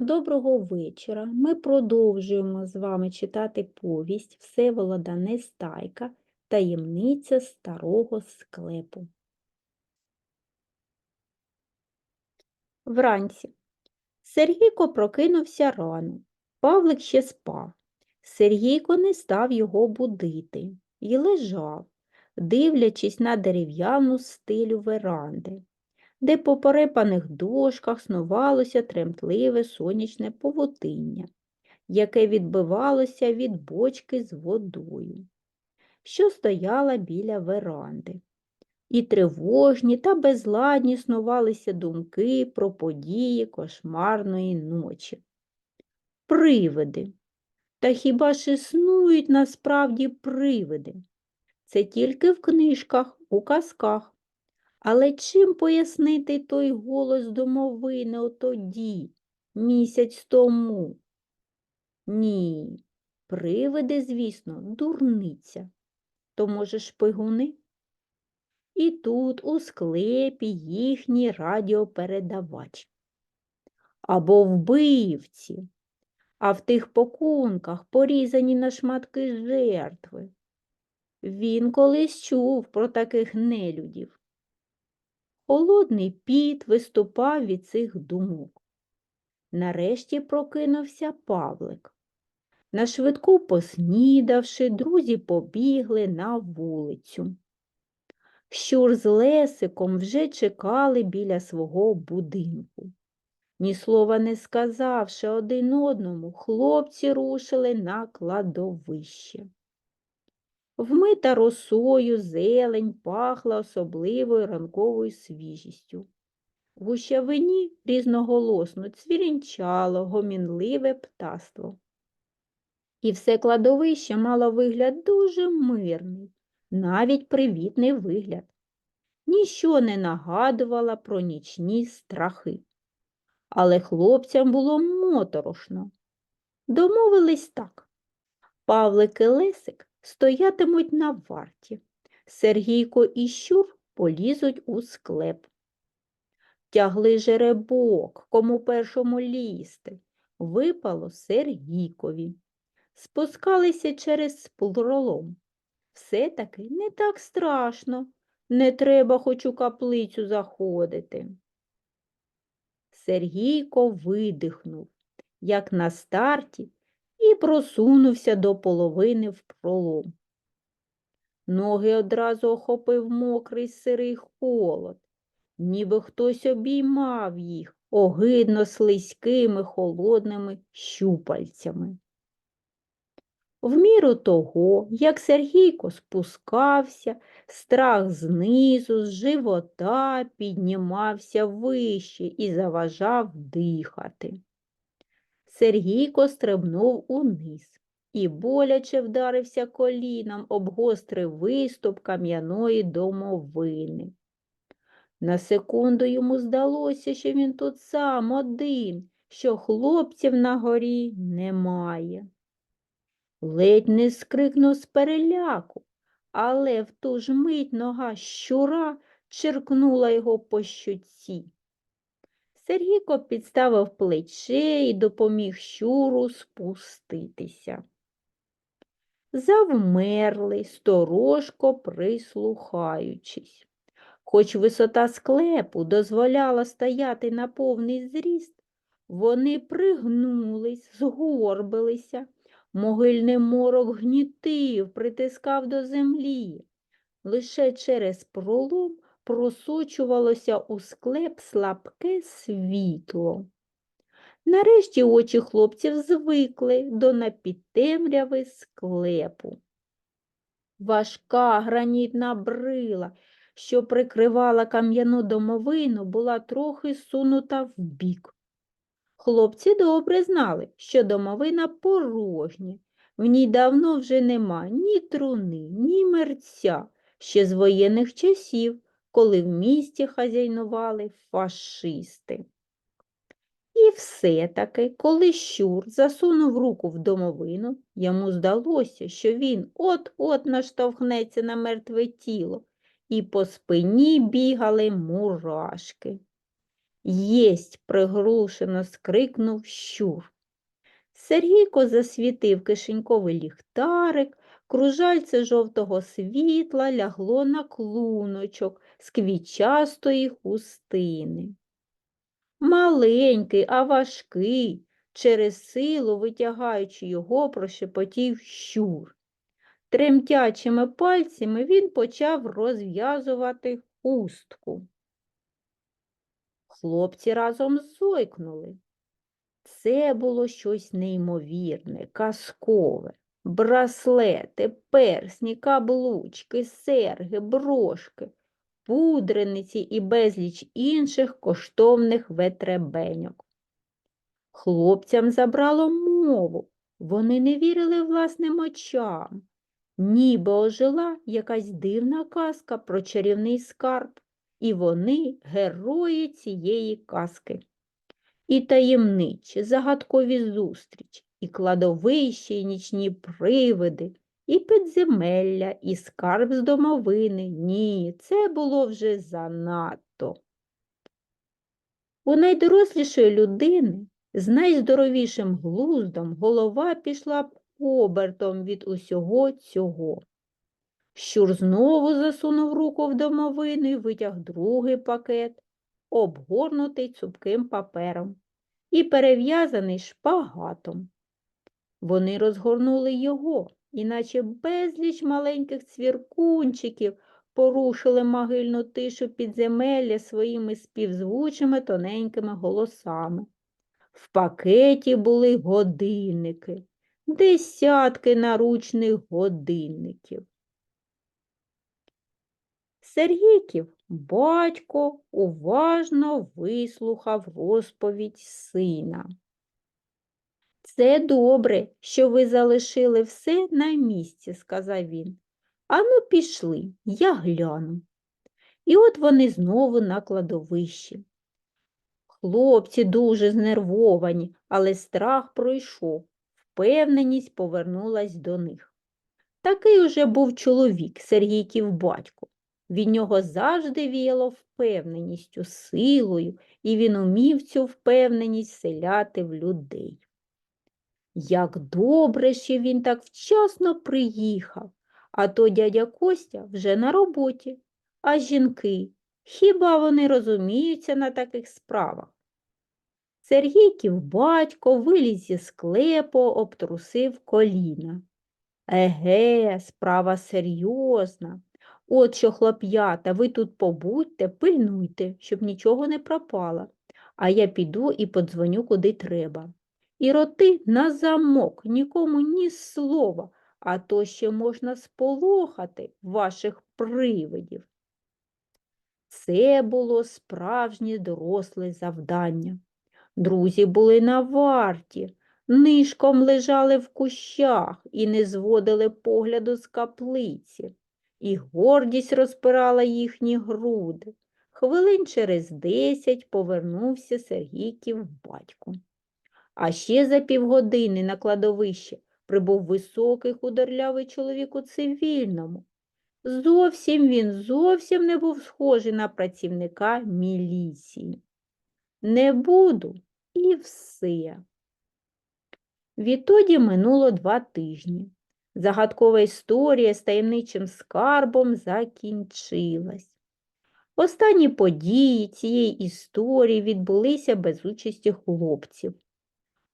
Доброго вечора. Ми продовжуємо з вами читати повість Всеволода Нестайка Таємниця старого склепу. Вранці Сергійко прокинувся рано. Павлик ще спав. Сергійко не став його будити і лежав, дивлячись на дерев'яну стилю веранди де по перепаних дошках снувалося тремтливе сонячне повутиння, яке відбивалося від бочки з водою, що стояла біля веранди. І тривожні та безладні снувалися думки про події кошмарної ночі. Привиди. Та хіба ж існують насправді привиди? Це тільки в книжках, у казках. Але чим пояснити той голос домовини отоді, місяць тому? Ні, привиди, звісно, дурниця. То, може, шпигуни? І тут у склепі їхній радіопередавач. Або вбивці, а в тих пакунках порізані на шматки жертви. Він колись чув про таких нелюдів. Холодний піт виступав від цих думок. Нарешті прокинувся Павлик. Нашвидку поснідавши, друзі побігли на вулицю. Щур з Лесиком вже чекали біля свого будинку. Ні слова не сказавши один одному, хлопці рушили на кладовище. Вмита росою зелень пахла особливою ранковою свіжістю. В гущавині різноголосно цвірінчало гомінливе птаство. І все кладовище мало вигляд дуже мирний, навіть привітний вигляд. Ніщо не нагадувало про нічні страхи. Але хлопцям було моторошно. Домовились так. Павлик і Лесик стоятимуть на варті. Сергійко і Щур полізуть у склеп. Тягли жеребок, кому першому лізти. Випало Сергійкові. Спускалися через пролом. Все-таки не так страшно, не треба хоч у каплицю заходити. Сергійко видихнув, як на старті і просунувся до половини в пролом. Ноги одразу охопив мокрий сирий холод, ніби хтось обіймав їх огидно слизькими холодними щупальцями. В міру того, як Сергійко спускався, страх знизу, з живота піднімався вище і заважав дихати. Сергійко стрибнув униз і боляче вдарився коліном об гострий виступ кам'яної домовини. На секунду йому здалося, що він тут сам один, що хлопців на горі немає. Ледь не скрикнув з переляку, але в ту ж мить нога щура черкнула його по щуці. Сергійко підставив плече і допоміг щуру спуститися. Завмерли, сторожко прислухаючись. Хоч висота склепу дозволяла стояти на повний зріст, вони пригнулись, згорбилися, могильний морок гнітив, притискав до землі. Лише через пролом просочувалося у склеп слабке світло. Нарешті очі хлопців звикли до напідтемряви склепу. Важка гранітна брила, що прикривала кам'яну домовину, була трохи сунута вбік. Хлопці добре знали, що домовина порожня, в ній давно вже нема ні труни, ні мерця, ще з воєнних часів, коли в місті хазяйнували фашисти. І все-таки, коли Щур засунув руку в домовину, йому здалося, що він от-от наштовхнеться на мертве тіло, і по спині бігали мурашки. Єсть, приглушено скрикнув щур. Сергійко засвітив кишеньковий ліхтарик, кружальце жовтого світла лягло на клуночок з квітчастої хустини. Маленький, а важкий, через силу витягаючи його, прошепотів щур. Тремтячими пальцями він почав розв'язувати хустку. Хлопці разом зойкнули. Це було щось неймовірне, казкове. Браслети, персні, каблучки, серги, брошки, пудрениці і безліч інших коштовних ветребеньок. Хлопцям забрало мову, вони не вірили власним очам. Ніби ожила якась дивна казка про чарівний скарб, і вони герої цієї казки. І таємничі, загадкові зустрічі, і кладовища, і нічні привиди, і підземелля, і скарб з домовини. Ні, це було вже занадто. У найдорослішої людини з найздоровішим глуздом голова пішла б обертом від усього цього. Щур знову засунув руку в домовину і витяг другий пакет, обгорнутий цупким папером і перев'язаний шпагатом. Вони розгорнули його, іначе безліч маленьких цвіркунчиків порушили могильну тишу підземелля своїми співзвучими тоненькими голосами. В пакеті були годинники, десятки наручних годинників. Сергійків батько уважно вислухав розповідь сина. Це добре, що ви залишили все на місці, сказав він. Ану, пішли, я гляну. І от вони знову на кладовищі. Хлопці дуже знервовані, але страх пройшов, впевненість повернулась до них. Такий уже був чоловік, Сергійків батько. Від нього завжди віяло впевненістю, силою, і він умів цю впевненість селяти в людей. Як добре, що він так вчасно приїхав, а то дядя Костя вже на роботі, а жінки, хіба вони розуміються на таких справах? Сергійків батько виліз зі склепу, обтрусив коліна. Еге, справа серйозна. От що, хлоп'ята, ви тут побудьте, пильнуйте, щоб нічого не пропало, а я піду і подзвоню, куди треба. І роти на замок, нікому ні слова, а то ще можна сполохати ваших привидів. Це було справжнє доросле завдання. Друзі були на варті, нишком лежали в кущах і не зводили погляду з каплиці і гордість розпирала їхні груди. Хвилин через десять повернувся Сергійків батько. А ще за півгодини на кладовище прибув високий худорлявий чоловік у цивільному. Зовсім він зовсім не був схожий на працівника міліції. Не буду і все. Відтоді минуло два тижні. Загадкова історія з таємничим скарбом закінчилась. Останні події цієї історії відбулися без участі хлопців.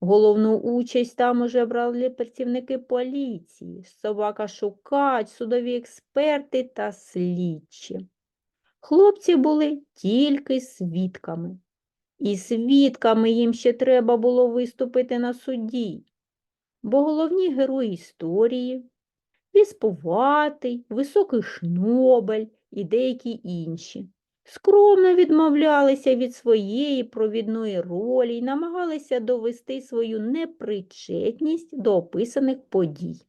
Головну участь там уже брали працівники поліції, собака шукач, судові експерти та слідчі. Хлопці були тільки свідками. І свідками їм ще треба було виступити на суді бо головні герої історії Віспуватий, Високий Шнобель і деякі інші. Скромно відмовлялися від своєї провідної ролі і намагалися довести свою непричетність до описаних подій.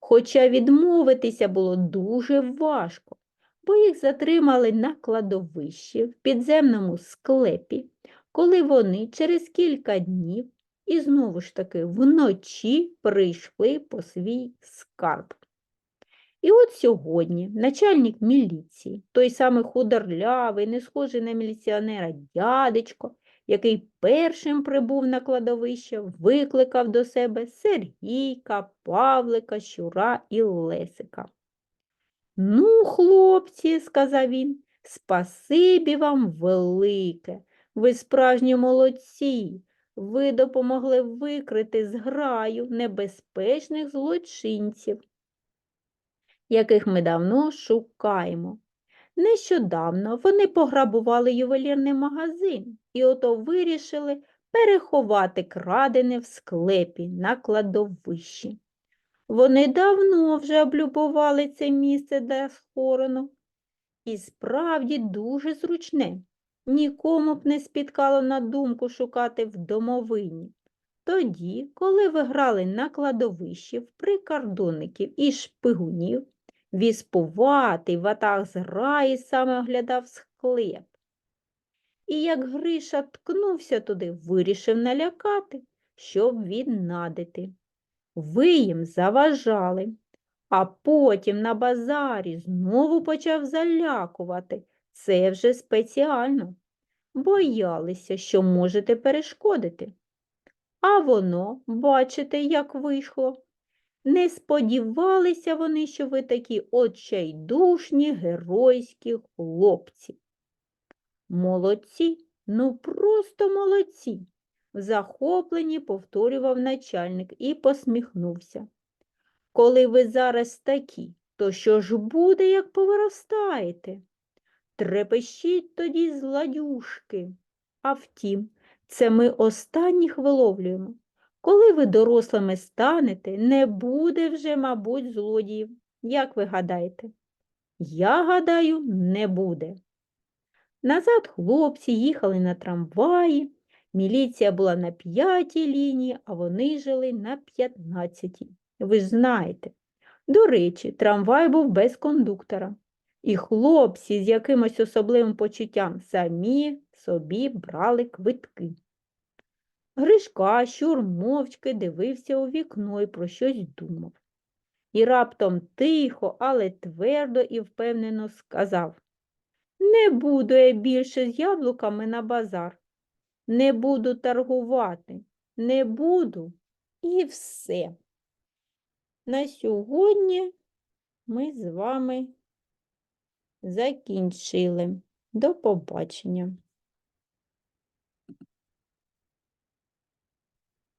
Хоча відмовитися було дуже важко, бо їх затримали на кладовищі в підземному склепі, коли вони через кілька днів і знову ж таки вночі прийшли по свій скарб. І от сьогодні начальник міліції, той самий худорлявий, не схожий на міліціонера дядечко, який першим прибув на кладовище, викликав до себе Сергійка, Павлика, Щура і Лесика. Ну, хлопці, сказав він, спасибі вам велике. Ви справжні молодці. Ви допомогли викрити зграю небезпечних злочинців, яких ми давно шукаємо. Нещодавно вони пограбували ювелірний магазин і ото вирішили переховати крадене в склепі на кладовищі. Вони давно вже облюбували це місце для схорону. І справді дуже зручне. Нікому б не спіткало на думку шукати в домовині. Тоді, коли ви грали на кладовищі в прикордонників і шпигунів, віспуватий ватаг зграї саме оглядав склеп. І як Гриша ткнувся туди, вирішив налякати, щоб віднадити. Ви їм заважали, а потім на базарі знову почав залякувати. Це вже спеціально. Боялися, що можете перешкодити. А воно, бачите, як вийшло. Не сподівалися вони, що ви такі отчайдушні геройські хлопці. Молодці, ну просто молодці, в захопленні повторював начальник і посміхнувся. Коли ви зараз такі, то що ж буде, як повиростаєте? Трепещіть тоді зладюшки. А втім, це ми останніх виловлюємо. Коли ви дорослими станете, не буде вже, мабуть, злодіїв. Як ви гадаєте? Я гадаю, не буде. Назад хлопці їхали на трамваї, міліція була на п'ятій лінії, а вони жили на п'ятнадцятій. Ви ж знаєте. До речі, трамвай був без кондуктора, і хлопці з якимось особливим почуттям самі собі брали квитки. Гришка щур мовчки дивився у вікно і про щось думав. І раптом тихо, але твердо і впевнено сказав Не буду я більше з яблуками на базар, не буду торгувати, не буду і все. На сьогодні ми з вами закінчили. До побачення.